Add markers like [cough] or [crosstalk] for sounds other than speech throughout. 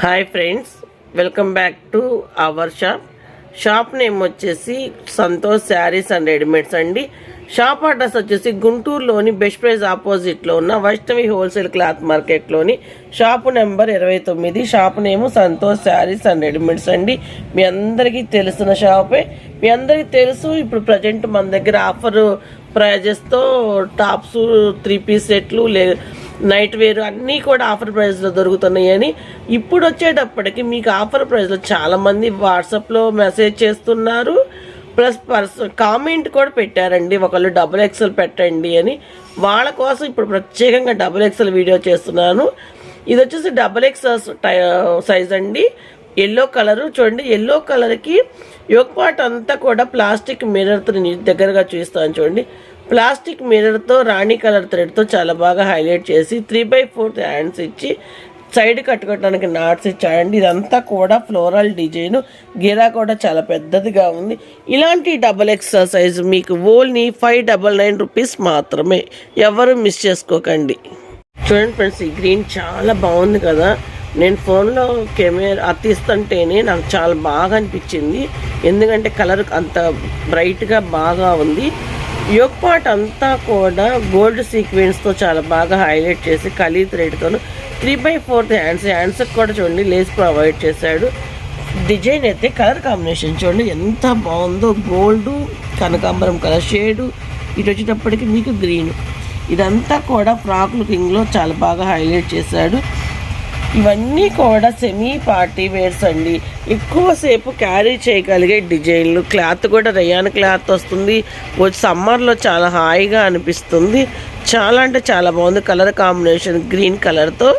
Hi friends welcome back to our shop. Shop name వచ్చేసి Santosh sarees and readymades అండి. Shop address వచ్చేసి గుంటూరులోని best price ఆపోజిట్లో ఉన్న వైష్ణవి హోల్సేల్ క్లాత్ మార్కెట్లోని షాపు నెంబర్ ఇరవై తొమ్మిది. Shop name Santosh sarees and readymades అండి. మీ అందరికీ తెలిసిన షాపే. మీ అందరికీ తెలుసు ఇప్పుడు ప్రజెంట్ మన దగ్గర ఆఫర్ ప్రైజెస్తో టాప్స్ త్రీ పీస్ సెట్లు లే నైట్ వేర్ అన్నీ కూడా ఆఫర్ ప్రైస్లో దొరుకుతున్నాయని ఇప్పుడు వచ్చేటప్పటికి మీకు ఆఫర్ ప్రైస్లో చాలామంది వాట్సాప్లో మెసేజ్ చేస్తున్నారు. ప్లస్ పర్స్ కామెంట్ కూడా పెట్టారండి. ఒకళ్ళు డబుల్ ఎక్సెల్ పెట్టండి అని. వాళ్ళ కోసం ఇప్పుడు ప్రత్యేకంగా డబుల్ ఎక్సెల్ వీడియో చేస్తున్నాను. ఇది వచ్చేసి డబుల్ ఎక్సెల్ సైజ్ అండి. ఎల్లో కలరు చూడండి. ఎల్లో కలర్కి యోగపాట్ అంతా కూడా ప్లాస్టిక్ మిర్రర్తో దగ్గరగా చూస్తాను చూడండి. ప్లాస్టిక్ మిర్రర్తో రాణి కలర్ థ్రెడ్తో చాలా బాగా హైలైట్ చేసి త్రీ బై ఫోర్త్ హ్యాండ్స్ ఇచ్చి సైడ్ కట్టుకోవడానికి నాట్స్ ఇచ్చాడండి. ఇదంతా కూడా ఫ్లోరల్ డిజైన్. గిరా కూడా చాలా పెద్దదిగా ఉంది. ఇలాంటి డబల్ ఎక్సర్సైజ్ మీకు only five double nine rupees మాత్రమే. ఎవరు మిస్ చేసుకోకండి. చూడండి ఫ్రెండ్స్ ఈ గ్రీన్ చాలా బాగుంది కదా. నేను ఫోన్లో కెమెరా తీస్తుంటేనే నాకు చాలా బాగా అనిపించింది. ఎందుకంటే కలర్ అంత బ్రైట్గా బాగా ఉంది. యోగ్ పార్ట్ అంతా కూడా గోల్డ్ సీక్వెన్స్తో చాలా బాగా హైలైట్ చేసి కలీ థ్రెడ్తో త్రీ బై ఫోర్త్ హ్యాండ్స్ హ్యాండ్స్కి కూడా చూడండి లేస్ ప్రొవైడ్ చేశాడు. డిజైన్ అయితే కలర్ కాంబినేషన్ చూడండి ఎంత బాగుందో గోల్డ్ కనకాంబరం కలర్ షేడు ఇటు వచ్చేటప్పటికి మీకు గ్రీన్ ఇదంతా కూడా ఫ్రాక్ లుకింగ్లో చాలా బాగా హైలైట్ చేశాడు. ఇవన్నీ కూడా సెమీ పార్టీ వేర్స్ అండి. ఎక్కువసేపు క్యారీ చేయగలిగే డిజైన్లు. క్లాత్ కూడా రయాన్ క్లాత్ వస్తుంది. సమ్మర్లో చాలా హాయిగా అనిపిస్తుంది. చాలా అంటే చాలా బాగుంది. కలర్ కాంబినేషన్ గ్రీన్ కలర్తో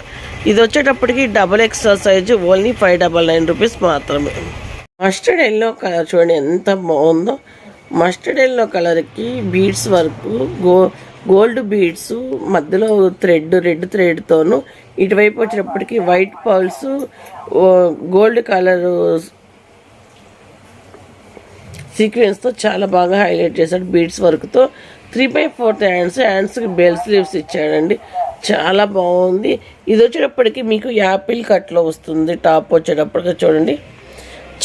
ఇది వచ్చేటప్పటికి double extra size only five double nine rupees మాత్రమే. మస్టర్డ్ ఎల్లో కలర్ చూడండి ఎంత బాగుందో. మస్టర్డ్ ఎల్లో కలర్కి బీడ్స్ వరకు గో గోల్డ్ బీడ్స్ మధ్యలో థ్రెడ్ రెడ్ థ్రెడ్తోను ఇటువైపు వచ్చినప్పటికీ వైట్ పర్ల్స్ గోల్డ్ కలర్ సీక్వెన్స్తో చాలా బాగా హైలైట్ చేశాడు బీడ్స్ వర్క్తో త్రీ బై ఫోర్త్ హ్యాండ్స్ హ్యాండ్స్కి బెల్ స్లీవ్స్ ఇచ్చాడండి. చాలా బాగుంది. ఇది వచ్చేటప్పటికి మీకు యాపిల్ కట్లో వస్తుంది. టాప్ వచ్చేటప్పటికి చూడండి.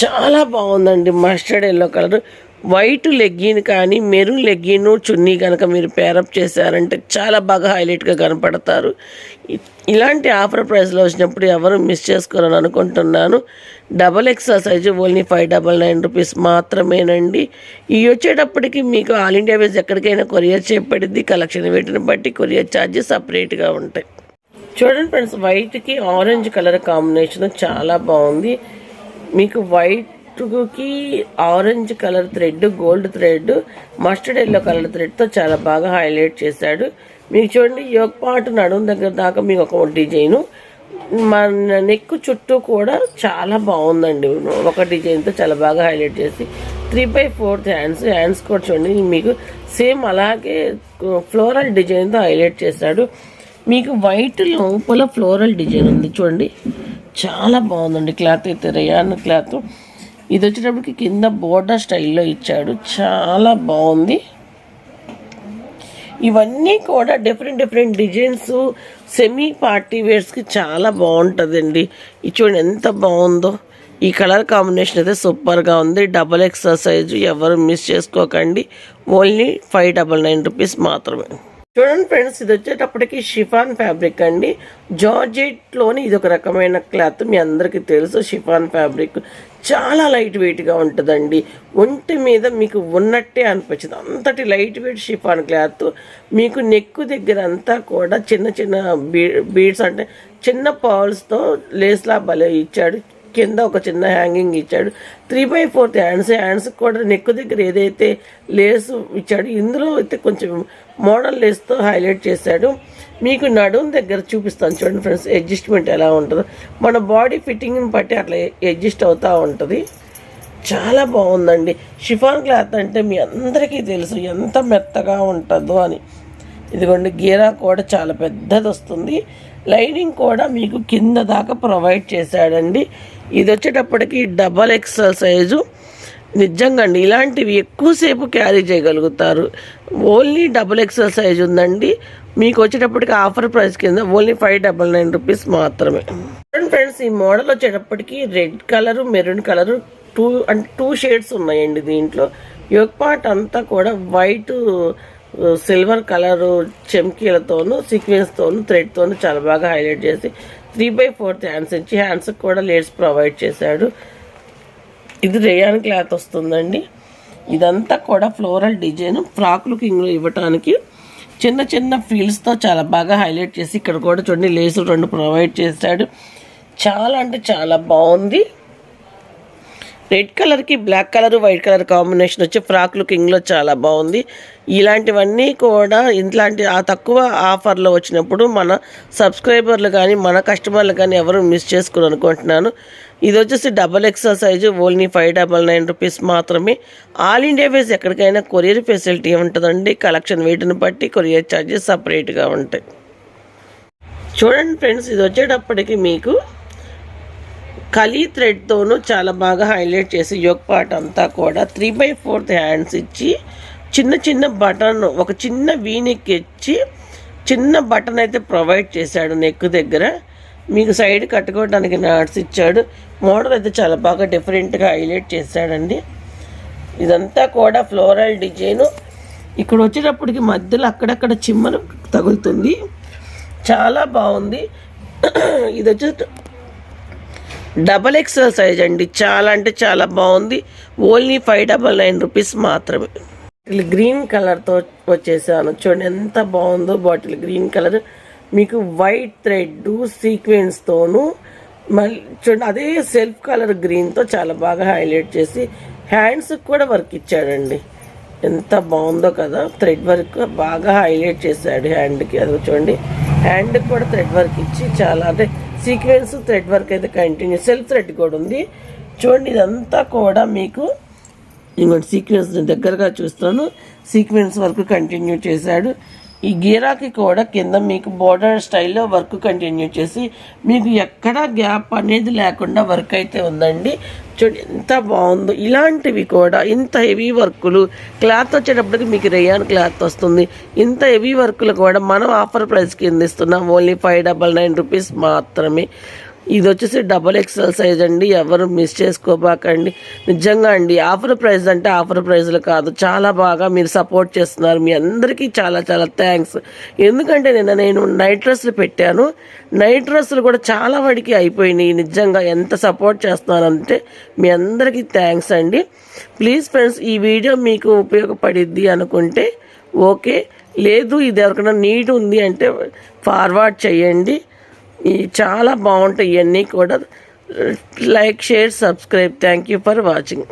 చాలా బాగుందండి. Mustard yellow colour. White legging కానీ మెరూన్ లెగ్గిన్ చున్నీ కనుక మీరు పేరప్ చేశారంటే చాలా బాగా హైలైట్గా కనపడతారు. ఇలాంటి ఆఫర్ ప్రైస్లో వచ్చినప్పుడు ఎవరు మిస్ చేసుకోరని అనుకుంటున్నాను. Double XL size only five double nine rupees మాత్రమేనండి. ఇవి వచ్చేటప్పటికి మీకు ఆల్ ఇండియా బేస్ ఎక్కడికైనా కొరియర్ చేపడిద్ది కలెక్షన్ వీటిని బట్టి కొరియర్ ఛార్జెస్ సపరేట్గా ఉంటాయి. చూడండి ఫ్రెండ్స్ వైట్కి ఆరెంజ్ కలర్ కాంబినేషన్ చాలా బాగుంది. మీకు వైట్ కి orange colour thread gold thread mustard yellow colour థ్రెడ్తో చాలా బాగా హైలైట్ చేశాడు. మీకు చూడండి యోగ పాటు నడుము దగ్గర దాకా మీకు ఒక డిజైను మన నెక్ చుట్టూ కూడా చాలా బాగుందండి. ఒక డిజైన్తో చాలా బాగా హైలైట్ చేసి three by fourth hands hands కూడా చూడండి మీకు సేమ్ అలాగే ఫ్లోరల్ డిజైన్తో హైలైట్ చేశాడు. మీకు వైట్ లోపల ఫ్లోరల్ డిజైన్ ఉంది చూడండి. చాలా బాగుందండి క్లాత్ అయితే రేయాన్ క్లాత్. ఇది వచ్చేటప్పటికి కింద బోర్డర్ స్టైల్లో ఇచ్చాడు. చాలా బాగుంది ఇవన్నీ కూడా different different designs semi party వేర్స్కి చాలా బాగుంటుందండి ఇది చూడండి ఎంత బాగుందో ఈ కలర్ కాంబినేషన్ అయితే సూపర్గా ఉంది. డబల్ ఎక్సర్సైజ్ ఎవరు మిస్ చేసుకోకండి. Only five double nine rupees మాత్రమే. చూడండి ఫ్రెండ్స్ ఇది వచ్చేటప్పటికి షిఫాన్ ఫ్యాబ్రిక్ అండి. జార్జెట్లోని ఇది ఒక రకమైన క్లాత్ మీ అందరికీ తెలుసు షిఫాన్ ఫ్యాబ్రిక్. చాలా లైట్ వెయిట్గా ఉంటుందండి. ఒంటి మీద మీకు ఉన్నట్టే అనిపించింది. అంతటి లైట్ వెయిట్ షిఫాన్ క్లాత్. మీకు నెక్ దగ్గర అంతా కూడా చిన్న చిన్న బీ బీడ్స్ అంటే చిన్న పాల్స్తో లేస్లా భలే ఇచ్చాడు. కింద ఒక చిన్న హ్యాంగింగ్ ఇచ్చాడు. Three by fourth hands hands కూడా నెక్ దగ్గర ఏదైతే లేస్ ఇచ్చాడు ఇందులో అయితే కొంచెం మోడల్ లేస్తో హైలైట్ చేశాడు. మీకు నడుం దగ్గర చూపిస్తాను చూడండి ఫ్రెండ్స్ అడ్జస్ట్మెంట్ ఎలా ఉంటుందో. మన బాడీ ఫిట్టింగ్ని బట్టి అట్లా అడ్జస్ట్ అవుతూ ఉంటుంది. చాలా బాగుందండి. షిఫాన్ క్లాత్ అంటే మీ అందరికీ తెలుసు ఎంత మెత్తగా ఉంటుందో అని. ఇదిగోండి గీరా కూడా చాలా పెద్దది వస్తుంది లైనింగ్ కూడా మీకు కింద దాకా ప్రొవైడ్ చేశాడండి. ఇది వచ్చేటప్పటికి డబల్ ఎక్స్ఎల్ సైజు. నిజంగా అండి ఇలాంటివి ఎక్కువసేపు క్యారీ చేయగలుగుతారు. ఓన్లీ డబుల్ ఎక్స్ఎల్ సైజ్ ఉందండి. మీకు వచ్చేటప్పటికి ఆఫర్ ప్రైస్ కింద only five double nine rupees మాత్రమే. ఫ్రెండ్స్ ఈ మోడల్ వచ్చేటప్పటికి red colour maroon colour two అంటే టూ షేడ్స్ ఉన్నాయండి దీంట్లో. యోగ్ పార్ట్ అంతా కూడా వైట్ సిల్వర్ కలరు చెమ్కీలతోనూ సీక్వెన్స్తోనూ థ్రెడ్తోనూ చాలా బాగా హైలైట్ చేసి త్రీ బై ఫోర్త్ హ్యాండ్స్ ఇచ్చి హ్యాండ్స్కి కూడా లేడ్స్ ప్రొవైడ్ చేశాడు. ఇది రేయాన్ క్లాత్ వస్తుందండి. ఇదంతా కూడా ఫ్లోరల్ డిజైన్. ఫ్రాక్ లుకింగ్లో ఇవ్వటానికి చిన్న చిన్న ఫీల్డ్స్తో చాలా బాగా హైలైట్ చేసి ఇక్కడ కూడా చూడండి లేసులు రెండు ప్రొవైడ్ చేశాడు. చాలా అంటే చాలా బాగుంది. రెడ్ కలర్కి black colour white colour combination వచ్చి ఫ్రాక్ లుకింగ్లో చాలా బాగుంది. ఇలాంటివన్నీ కూడా ఇట్లాంటి ఆ తక్కువ ఆఫర్లో వచ్చినప్పుడు మన సబ్స్క్రైబర్లు కానీ మన కస్టమర్లు కానీ ఎవరు మిస్ చేసుకుని అనుకుంటున్నాను. ఇది వచ్చేసి double XL size only five double nine rupees మాత్రమే. ఆల్ ఇండియా వేస్ ఎక్కడికైనా కొరియర్ ఫెసిలిటీ ఉంటుందండి. కలెక్షన్ వెయిట్ని బట్టి కొరియర్ ఛార్జెస్ సపరేట్గా ఉంటాయి. చూడండి ఫ్రెండ్స్ ఇది వచ్చేటప్పటికి మీకు కలీ థ్రెడ్తోనూ చాలా బాగా హైలైట్ చేసి యోగ్ పార్ట్ అంతా కూడా త్రీ బై ఫోర్త్ హ్యాండ్స్ ఇచ్చి చిన్న చిన్న బటన్ ఒక చిన్న వీనెక్ ఇచ్చి చిన్న బటన్ అయితే ప్రొవైడ్ చేశాడు నెక్ దగ్గర. మీకు సైడ్ కట్టుకోవడానికి నాట్స్ ఇచ్చాడు. మోడల్ అయితే చాలా బాగా డిఫరెంట్గా హైలైట్ చేశాడండి. ఇదంతా కూడా ఫ్లోరల్ డిజైను ఇక్కడ వచ్చేటప్పటికి మధ్యలో అక్కడక్కడ చిమ్మలు తగులుతుంది. చాలా బాగుంది. [clears throat] ఇది వచ్చి డబల్ ఎక్స్ఎల్ సైజ్ అండి. చాలా అంటే చాలా బాగుంది. Only five double nine rupees మాత్రమే. బాటిల్ గ్రీన్ కలర్తో వచ్చేసాను. చూడండి ఎంత బాగుందో బాటిల్ గ్రీన్ కలర్. మీకు వైట్ థ్రెడ్ సీక్వెన్స్తోను మళ్ళీ చూడండి అదే సెల్ఫ్ కలర్ గ్రీన్తో చాలా బాగా హైలైట్ చేసి హ్యాండ్స్కి కూడా వర్క్ ఇచ్చాడండి. ఎంత బాగుందో కదా. థ్రెడ్ వర్క్ బాగా హైలైట్ చేశాడు హ్యాండ్కి. అది చూడండి. హ్యాండ్కి కూడా థ్రెడ్ వర్క్ ఇచ్చి చాలా అంటే సీక్వెన్స్ థ్రెడ్ వర్క్ అయితే కంటిన్యూ. సెల్ఫ్ థ్రెడ్ కూడా ఉంది. చూడండి ఇదంతా కూడా మీకు ఇంకోటి సీక్వెన్స్ దగ్గరగా చూస్తాను. సీక్వెన్స్ వర్క్ కంటిన్యూ చేశాడు. ఈ గీరాకి కూడా కింద మీకు బోర్డర్ స్టైల్లో వర్క్ కంటిన్యూ చేసి మీకు ఎక్కడా గ్యాప్ అనేది లేకుండా వర్క్ అయితే ఉందండి. చూడండి ఎంత బాగుందో. ఇలాంటివి కూడా ఇంత హెవీ వర్కులు క్లాత్ వచ్చేటప్పటికి మీకు రేయాన్ క్లాత్ వస్తుంది. ఇంత హెవీ వర్కులు కూడా మనం ఆఫర్ ప్రైస్కి అందిస్తున్నాం ఇస్తున్నాం. Only five double nine rupees మాత్రమే. ఇది వచ్చేసి డబల్ ఎక్స్ఎల్ సైజ్ అండి. ఎవరు మిస్ చేసుకోబాకండి. నిజంగా అండి ఆఫర్ ప్రైస్ అంటే ఆఫర్ ప్రైస్లు కాదు. చాలా బాగా మీరు సపోర్ట్ చేస్తున్నారు. మీ అందరికీ చాలా చాలా థ్యాంక్స్. ఎందుకంటే నిన్న నేను నైట్ డ్రెస్సులు పెట్టాను. నైట్ డ్రెస్సులు కూడా చాలా వాడికి అయిపోయినాయి. నిజంగా ఎంత సపోర్ట్ చేస్తున్నారంటే మీ అందరికీ థ్యాంక్స్ అండి. ప్లీజ్ ఫ్రెండ్స్ ఈ వీడియో మీకు ఉపయోగపడిద్ది అనుకుంటే ఓకే. లేదు ఇది ఎవరికైనా నీడ్ ఉంది అంటే ఫార్వర్డ్ చేయండి. చాలా బాగుంటాయి ఇవన్నీ కూడా. Like share subscribe. Thank you for watching